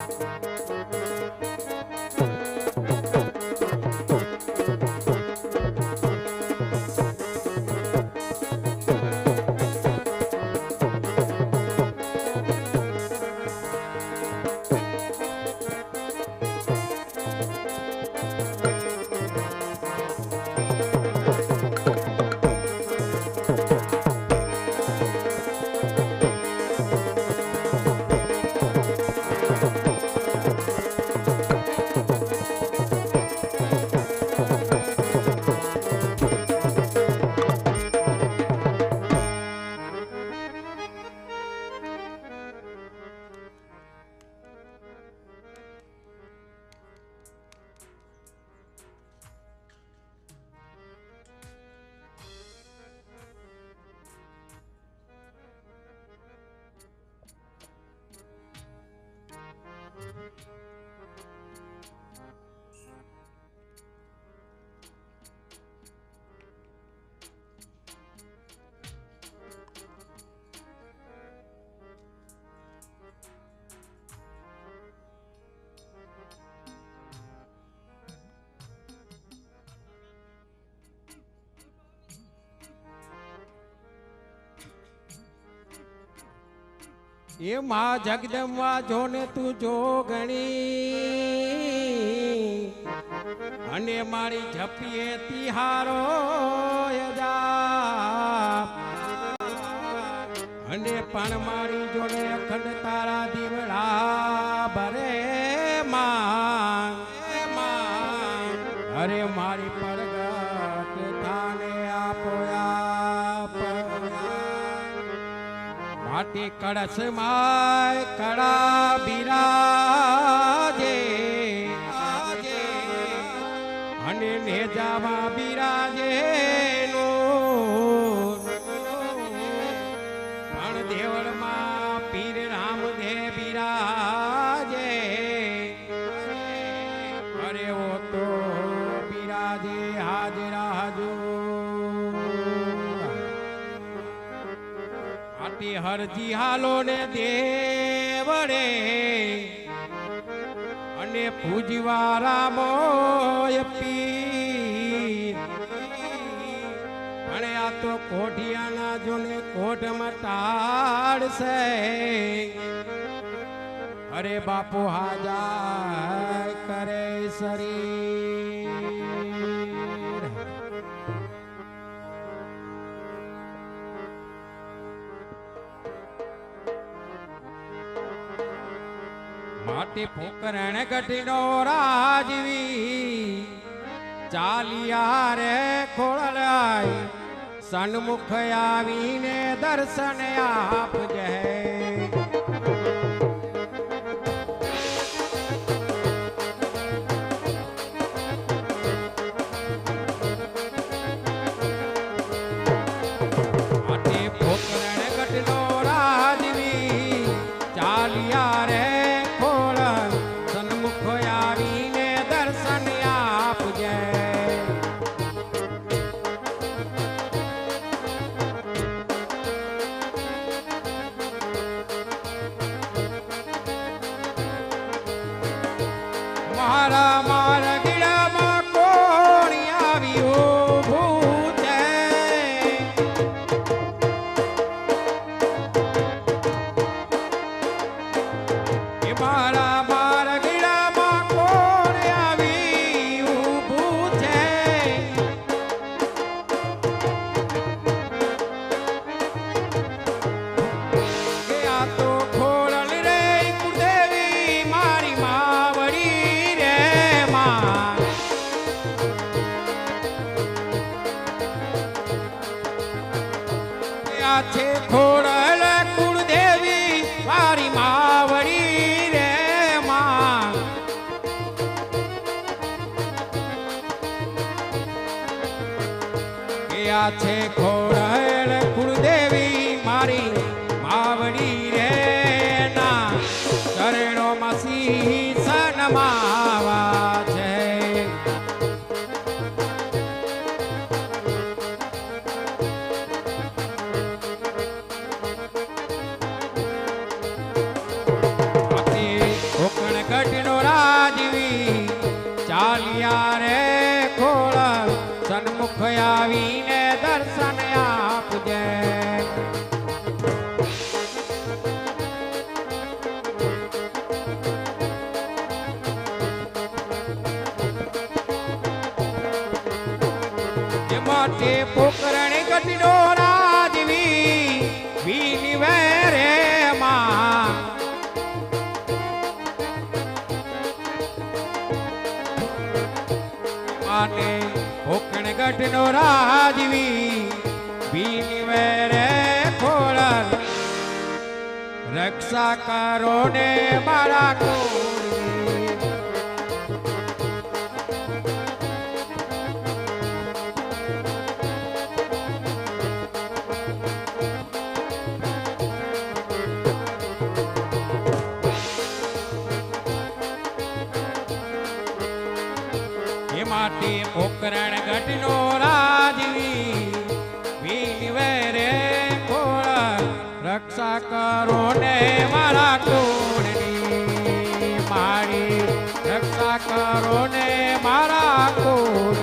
Música એ માં જગદંબા જોને તું જો ગણી અને મારી ઝપીએ તિહારો. અને પણ મારી જોડે અખંડ તારા દીવડા ભરે માટી કળશમાં કળા બિરાજે. આજે અને નેજામાં બિરાજે હરજી હાલો ને દેવડે. અને પૂજવા રામો પી. અને આ તો કોઠિયાના જોને કોટમાં ટાળશે. અરે બાપુ હાજા કરે શરીર. માટી ફોકરણ ગઢનો રાજવી. ચાલિયા રે ખોળાય સન્મુખ આવીને દર્શન આપજે. કે આ સન્મુખ આવીને દર્શન જગત નો રાજવી ભીલ મેરે ખોળલ. રક્ષા કરો ને મારા કોઈ મોકરણ કરોને મારા કુળની મારી રક્ષા કરોને મારા કુળ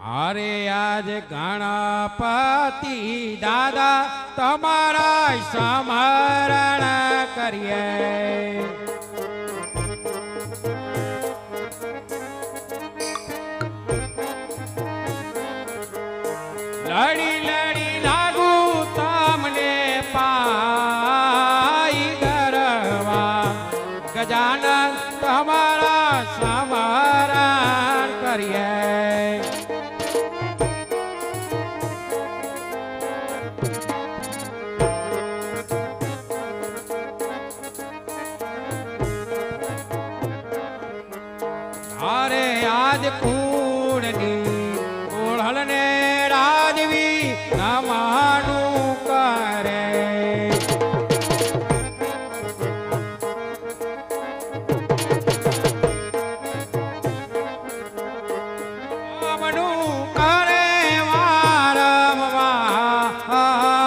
હરે આજ ગણપતિ દાદા તમારા સમરણ કરીએ. ha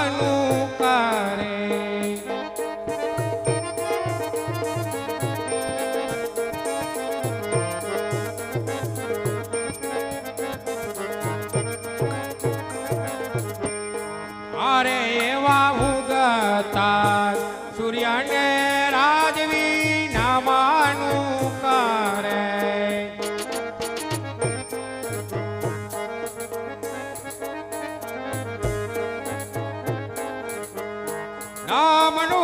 અનુકારે નામનો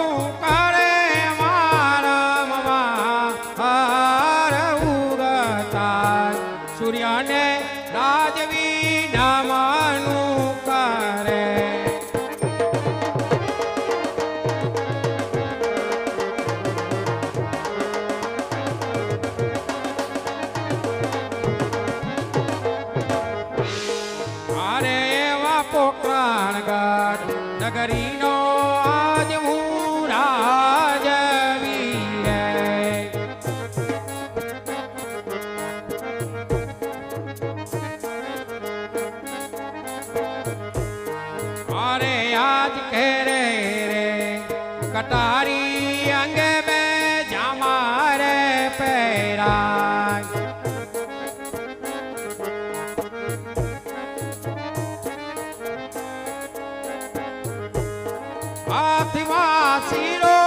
હાથમાં શીરો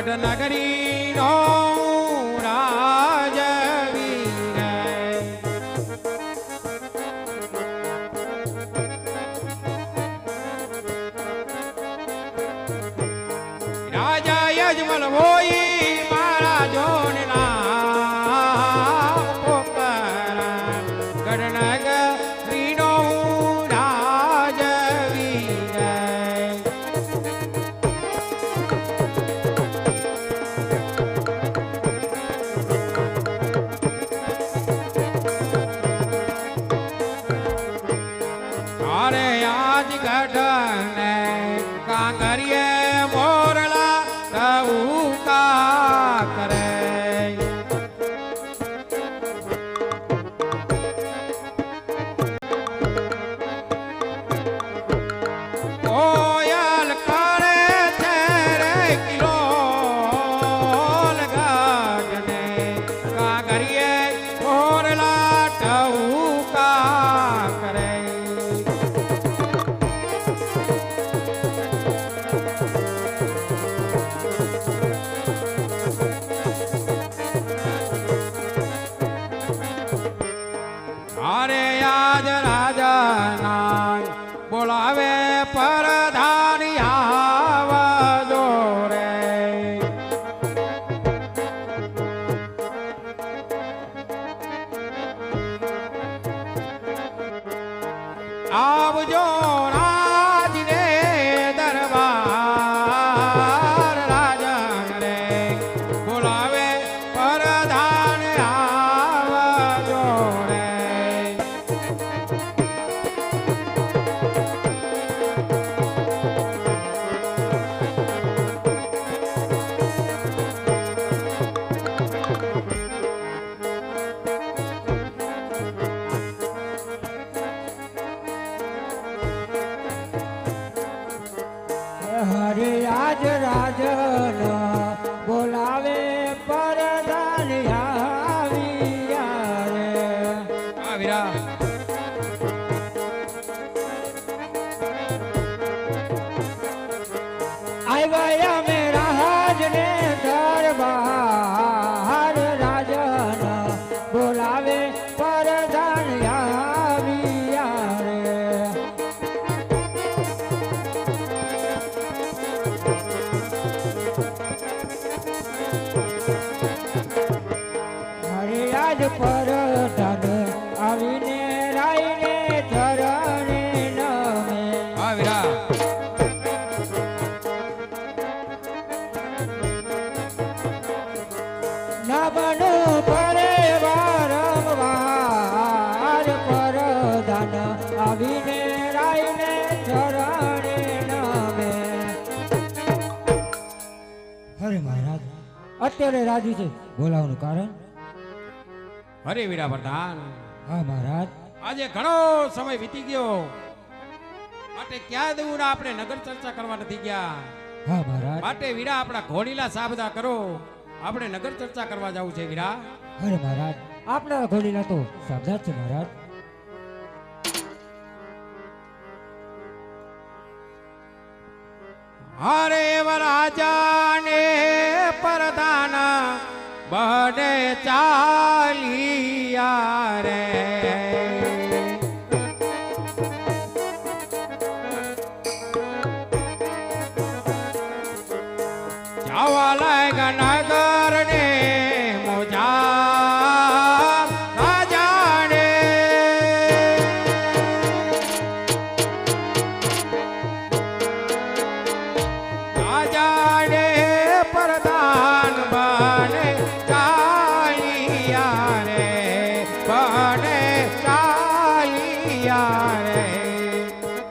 વડનગરી નો રાજવીર રાજા યજમલ હોય મારા જોડના ગણના આજ રાજા ના ઈશ્વરે રાજી છે. બોલાવવાનું કારણ? અરે વીરા પ્રધાન હા મહારાજ. આજે ઘણો સમય વીતી ગયો. માટે ક્યાં દેવું ના આપણે નગર ચર્ચા કરવા નથી ગયા? હા મહારાજ. માટે વીરા આપણા ઘોડીલા સાબદા કરો. આપણે નગર ચર્ચા કરવા જવું છે વીરા. અરે મહારાજ. આપણા ઘોડીલા તો સાબદા છે મહારાજ. હરે વરાજા બહડે ચાલિયા રે. જવા લાગ